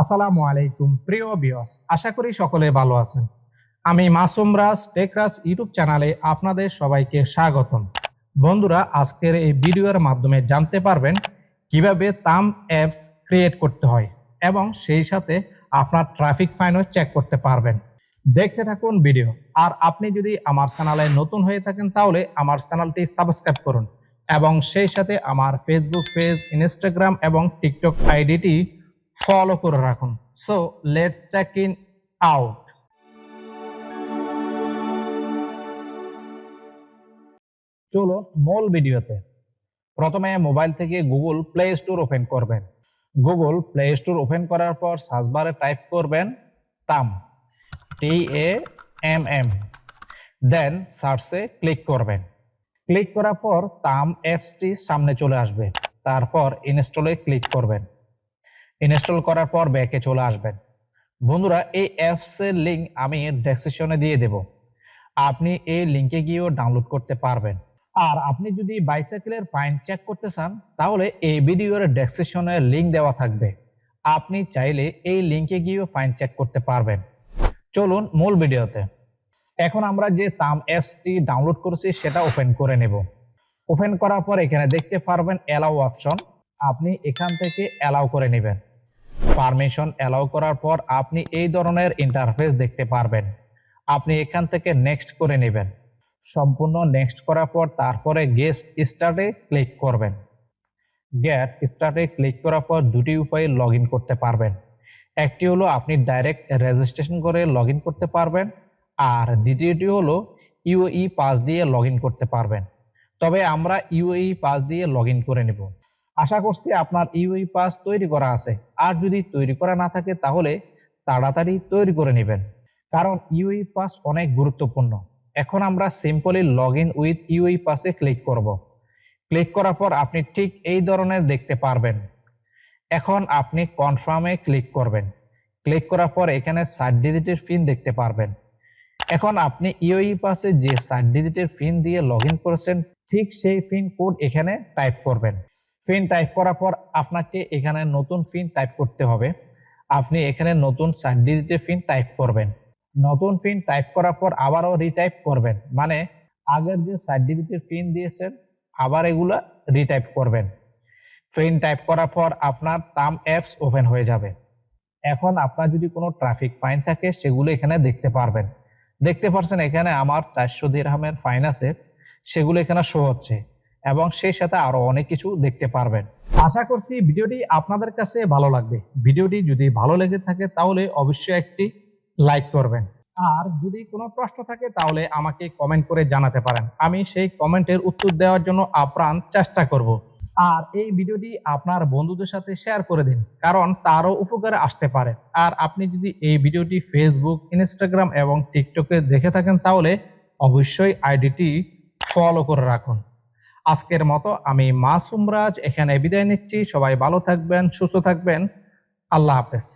আসসালামু আলাইকুম, প্রিয় বিয়স আশা করি সকলে ভালো আছেন। আমি মাসুম রাজ টেকরাজ ইউটিউব চ্যানেলে আপনাদের সবাইকে স্বাগতম। বন্ধুরা, আজকের এই ভিডিওর মাধ্যমে জানতে পারবেন কীভাবে তাম অ্যাপস ক্রিয়েট করতে হয় এবং সেই সাথে আপনার ট্রাফিক ফাইনও চেক করতে পারবেন। দেখতে থাকুন ভিডিও। আর আপনি যদি আমার চ্যানেলে নতুন হয়ে থাকেন, তাহলে আমার চ্যানেলটি সাবস্ক্রাইব করুন এবং সেই সাথে আমার ফেসবুক পেজ, ইনস্টাগ্রাম এবং টিকটক আইডিটি ফলো করে রাখুন। So let's check in out চলুন মূল ভিডিওতে। প্রথমে মোবাইল থেকে গুগল প্লে স্টোর ওপেন করবেন। গুগল প্লে স্টোর ওপেন করার পর সার্চ বারে টাইপ করবেন তাম টি এ এম এম দেন সার্চে ক্লিক করবেন। ক্লিক করার পর তাম অ্যাপসটি সামনে চলে আসবে। তারপর ইনস্টলে ক্লিক করবেন। ইনস্টল করার পর ব্যাকে চলে আসবেন। বন্ধুরা, এই অ্যাপসের লিঙ্ক আমি ডেসক্রিপশনে দিয়ে দেব। আপনি এই লিঙ্কে গিয়েও ডাউনলোড করতে পারবেন। আর আপনি যদি বাইসাইকেলের ফাইন চেক করতে চান, তাহলে এই ভিডিওর ডেসক্রিপশনে লিঙ্ক দেওয়া থাকবে। আপনি চাইলে এই লিঙ্কে গিয়েও ফাইন চেক করতে পারবেন। চলুন মূল ভিডিওতে। এখন আমরা যে তাম অ্যাপসটি ডাউনলোড করেছি, সেটা ওপেন করে নেব। ওপেন করার পর এখানে দেখতে পারবেন অ্যালাউ অপশন আপনি এখান থেকে অ্যালাউ করে নেবেন। পারমিশন অ্যালাউ করার পর আপনি এই ধরনের ইন্টারফেস দেখতে পারবেন। আপনি এখান থেকে নেক্সট করে নেবেন। সম্পূর্ণ নেক্সট করার পর তারপরে গেস্ট স্টার্টে ক্লিক করবেন। গেট স্টার্টে ক্লিক করার পর দুটি উপায়ে লগ করতে পারবেন। একটি হলো আপনি ডাইরেক্ট রেজিস্ট্রেশন করে লগ করতে পারবেন আর দ্বিতীয়টি হলো ইউই পাস দিয়ে লগ করতে পারবেন। তবে আমরা ইউই পাস দিয়ে লগ করে নেব। আশা করছি আপনার ইউই পাস তৈরি করা আছে। আর যদি তৈরি করা না থাকে, তাহলে তাড়াতাড়ি তৈরি করে নেবেন। কারণ ইউই পাস অনেক গুরুত্বপূর্ণ। এখন আমরা simply log in with UE পাসে ক্লিক করব। ক্লিক করার পর আপনি ঠিক এই ধরনের দেখতে পারবেন। এখন আপনি কনফার্মে ক্লিক করবেন। ক্লিক করার পর এখানে ষাট ডিজিটের পিন দেখতে পারবেন। এখন আপনি ইউই পাসে যে ষাট ডিজিটের পিন দিয়ে লগ ইন করেছেন, ঠিক সেই পিন কোড এখানে টাইপ করবেন। পিন টাইপ করার পর আপনাকে এখানে নতুন ফিন টাইপ করতে হবে। আপনি এখানে নতুন ষাট ডিজিটের ফিন টাইপ করবেন। নতুন ফিন টাইপ করার পর আবারও রিটাইপ করবেন। মানে আগের যে ষাট ডিজিটের ফিন দিয়েছেন, আবার এগুলা রিটাইপ করবেন। ফিন টাইপ করার পর আপনার তাম অ্যাপস ওপেন হয়ে যাবে। এখন আপনার যদি কোনো ট্রাফিক ফাইন থাকে, সেগুলো এখানে দেখতে পারবেন। দেখতে পারছেন এখানে আমার চারশো দিরহামের ফাইন আছে। সেগুলো এখানে শো হচ্ছে। এবং সেই সাথে আরও অনেক কিছু দেখতে পারবেন। আশা করছি ভিডিওটি আপনাদের কাছে ভালো লাগবে। ভিডিওটি যদি ভালো লেগে থাকে তাহলে অবশ্যই একটি লাইক করবেন। আর যদি কোনো প্রশ্ন থাকে তাহলে আমাকে কমেন্ট করে জানাতে পারেন। আমি সেই কমেন্টের উত্তর দেওয়ার জন্য আপ্রাণ চেষ্টা করব। আর এই ভিডিওটি আপনার বন্ধুদের সাথে শেয়ার করে দিন, কারণ তারও উপকারে আসতে পারে। আর আপনি যদি এই ভিডিওটি ফেসবুক ইনস্টাগ্রাম এবং টিকটকে দেখে থাকেন তাহলে অবশ্যই আইডিটি ফলো করে রাখুন। আজকের মতো আমি মাসুমরাজ এখানে বিদায় নিচ্ছি। সবাই ভালো থাকবেন সুস্থ থাকবেন। আল্লাহ হাফেজ।